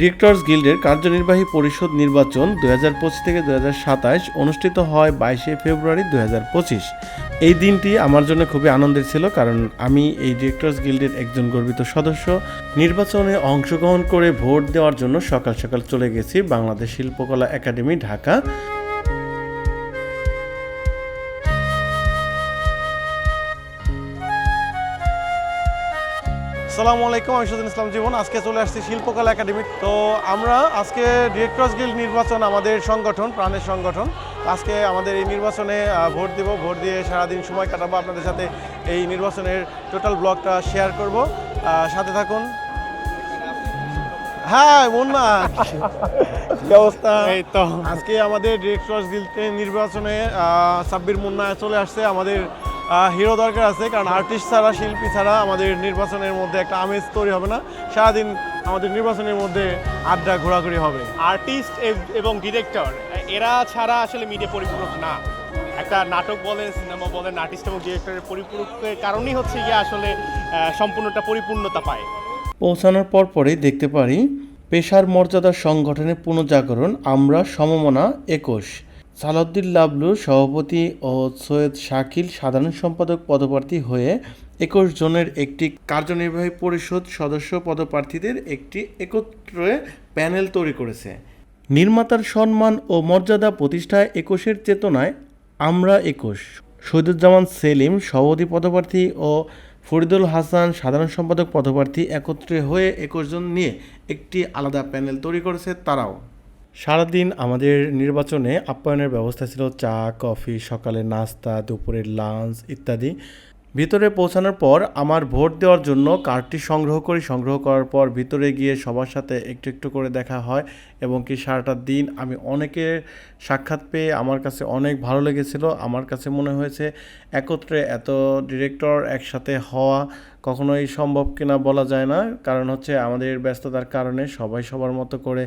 Directors গিল্ডের কার্যনির্বাহী পরিষদ নির্বাচন দুই হাজার পঁচিশ থেকে দু হাজার সাতাশ অনুষ্ঠিত হয় বাইশে ফেব্রুয়ারি দু হাজার পঁচিশ। এই দিনটি আমার জন্য খুবই আনন্দের ছিল কারণ আমি এই ডিরেক্টর্স গিল্ডের একজন গর্বিত সদস্য। নির্বাচনে অংশগ্রহণ করে ভোট দেওয়ার জন্য সকাল সকাল চলে গেছি বাংলাদেশ শিল্পকলা একাডেমি, ঢাকা। সালামু আলাইকুম আমি সুদিন ইসলাম জীবন। আজকে চলে আসছি শিল্পকলা একাডেমি। তো আমরা আজকে ডিরেক্টর্স গিল্ড নির্বাচন আমাদের সংগঠন প্রাণের সংগঠন। আজকে আমাদের এই নির্বাচনে ভোট দেব। ভোট দিয়ে সারাদিন সময় কাটাবো। আপনাদের সাথে এই নির্বাচনের টোটাল ব্লগটা শেয়ার করব। সাথে থাকুন। হ্যাঁ মুন্না। কি অবস্থা? এই তো। আজকে আমাদের ডিরেক্টর্স গিল্ড নির্বাচনে সাব্বির মুন্না চলে আসছে। আমাদের হিরো দরকার আছে কারণ আর্টিস্ট ছাড়া শিল্পী ছাড়া আমাদের নির্বাচনের মধ্যে একটা আমেজ তৈরি হবে না। সারাদিন আমাদের নির্বাচনের মধ্যে আড্ডা ঘোরাঘুরি হবে। আর্টিস্ট এবং ডিরেক্টর এরা ছাড়া আসলে মিডিয়া পরিপূরক না। একটা নাটক বলেন সিনেমা বলেন আর্টিস্ট এবং ডিরেক্টরের পরিপূরকের কারণেই হচ্ছে গিয়ে আসলে আহ, সম্পূর্ণটা পরিপূর্ণতা পায়। পৌঁছানোর পর পরেই দেখতে পারি পেশার মর্যাদা সংগঠনের পুনর্জাগরণ আমরা সমমনা একুশ। সালাউদ্দিন লাবলু সভাপতি ও সৈয়দ শাকিল সাধারণ সম্পাদক পদপ্রার্থী হয়ে একুশ জনের একটি কার্যনির্বাহী পরিষদ সদস্য পদপ্রার্থীদের একটি একত্রে প্যানেল তৈরি করেছে। নির্মাতার সম্মান ও মর্যাদা প্রতিষ্ঠায় একুশের চেতনায় আমরা একুশ। শহীদুজ্জামান সেলিম সভাপতি পদপ্রার্থী ও ফরিদুল হাসান সাধারণ সম্পাদক পদপ্রার্থী একত্রে হয়ে একুশ জন নিয়ে একটি আলাদা প্যানেল তৈরি করেছে তারাও। সারাদিন আমাদের নির্বাচনে আপ্যায়নের ব্যবস্থা ছিল চা, কফি, সকালে নাস্তা, দুপুরের লাঞ্চ ইত্যাদি। ভিতরে পৌঁছানোর পর আমার ভোট দেওয়ার জন্য কার্ডটি সংগ্রহ করি। সংগ্রহ করার পর ভিতরে গিয়ে সবার সাথে একটু একটু করে দেখা হয়। এবং কি সারাটা দিন আমি অনেকের সাক্ষাৎ পেয়ে আমার কাছে অনেক ভালো লেগেছিল। আমার কাছে মনে হয়েছে একত্রে এত ডিরেক্টর একসাথে হওয়া কখনোই সম্ভব কিনা বলা যায় না। কারণ হচ্ছে আমাদের ব্যস্ততার কারণে সবাই সবার মতো করে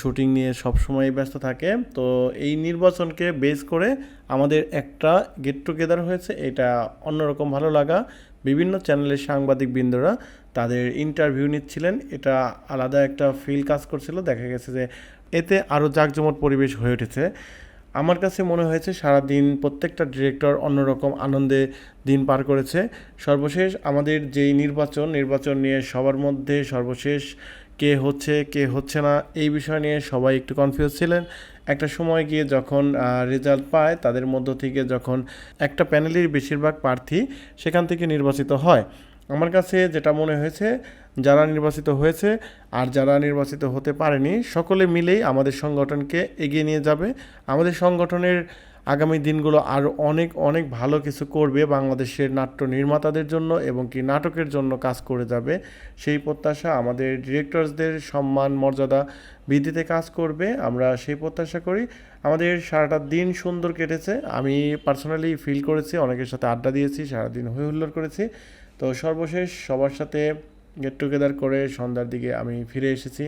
শুটিং নিয়ে সবসময় ব্যস্ত থাকে। তো এই নির্বাচনকে বেস করে আমাদের একটা গেট টুগেদার হয়েছে। এটা অন্যরকম ভালো লাগা। বিভিন্ন চ্যানেলের সাংবাদিক বৃন্দরা তাদের ইন্টারভিউ নিচ্ছিলেন। এটা আলাদা একটা ফিল কাজ করছিল। দেখা গেছে যে এতে আরও জাঁকজমট পরিবেশ হয়ে উঠেছে। আমার কাছে মনে হয়েছে সারা দিন প্রত্যেকটা ডিরেক্টর অন্যরকম আনন্দে দিন পার করেছে। সর্বশেষ আমাদের যেই নির্বাচন নির্বাচন নিয়ে সবার মধ্যে সর্বশেষ কে হচ্ছে কে হচ্ছে না, এই বিষয় নিয়ে সবাই একটু কনফিউজ ছিলেন। একটা সময় গিয়ে যখন রেজাল্ট পায়, তাদের মধ্য থেকে যখন একটা প্যানেলের বেশিরভাগ প্রার্থী সেখান থেকে নির্বাচিত হয়। আমার কাছে যেটা মনে হয়েছে, যারা নির্বাচিত হয়েছে আর যারা নির্বাচিত হতে পারেনি, সকলে মিলেই আমাদের সংগঠনকে এগিয়ে নিয়ে যাবে। আমাদের সংগঠনের আগামী দিনগুলো আরও অনেক অনেক ভালো কিছু করবে বাংলাদেশের নাট্য নির্মাতাদের জন্য এবং কি নাটকের জন্য কাজ করে যাবে। সেই প্রত্যাশা আমাদের ডিরেক্টরসদের সম্মান, মর্যাদা বৃদ্ধিতে কাজ করবে। আমরা সেই প্রত্যাশা করি। আমাদের সারাটা দিন সুন্দর কেটেছে। আমি পার্সোনালি ফিল করেছি, অনেকের সাথে আড্ডা দিয়েছি, সারাদিন হই হুল্লোড় করেছি। তো সর্বশেষ সবার সাথে গেট টুগেদার করে সন্ধ্যার দিকে আমি ফিরে এসেছি।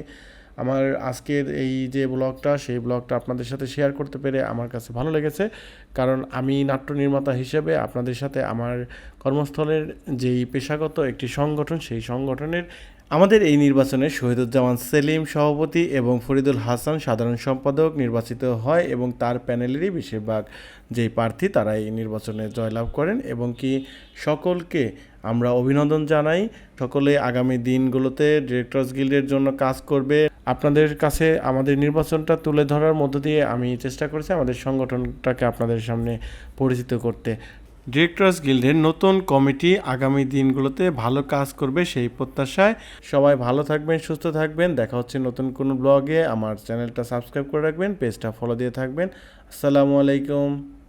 আমার আজকের এই যে ব্লগটা, সেই ব্লগটা আপনাদের সাথে শেয়ার করতে পেরে আমার কাছে ভালো লেগেছে। কারণ আমি নাট্য নির্মাতা হিসেবে আপনাদের সাথে আমার কর্মস্থলের যেই পেশাগত একটি সংগঠন, সেই সংগঠনের আমাদের এই নির্বাচনে শহীদুজ্জামান সেলিম সভাপতি এবং ফরিদুল হাসান সাধারণ সম্পাদক নির্বাচিত হয় এবং তার প্যানেলেরই বেশিরভাগ যেই প্রার্থী তারা এই নির্বাচনে জয়লাভ করেন এবং কি সকলকে আমরা অভিনন্দন জানাই। সকলে আগামী দিনগুলোতে ডিরেক্টর্স গিল্ডের জন্য কাজ করবে। আপনাদের কাছে আমাদের নির্বাচনটা তুলে ধরার মধ্য দিয়ে আমি চেষ্টা করেছি আমাদের সংগঠনটাকে আপনাদের সামনে পরিচিত করতে। ডিরেক্টর্স গিল্ডের নতুন কমিটি আগামী দিনগুলোতে ভালো কাজ করবে সেই প্রত্যাশায়। সবাই ভালো থাকবেন, সুস্থ থাকবেন। দেখা হচ্ছে নতুন কোনো ব্লগে। আমার চ্যানেলটা সাবস্ক্রাইব করে রাখবেন, পেজটা ফলো দিয়ে থাকবেন। আসসালামু আলাইকুম।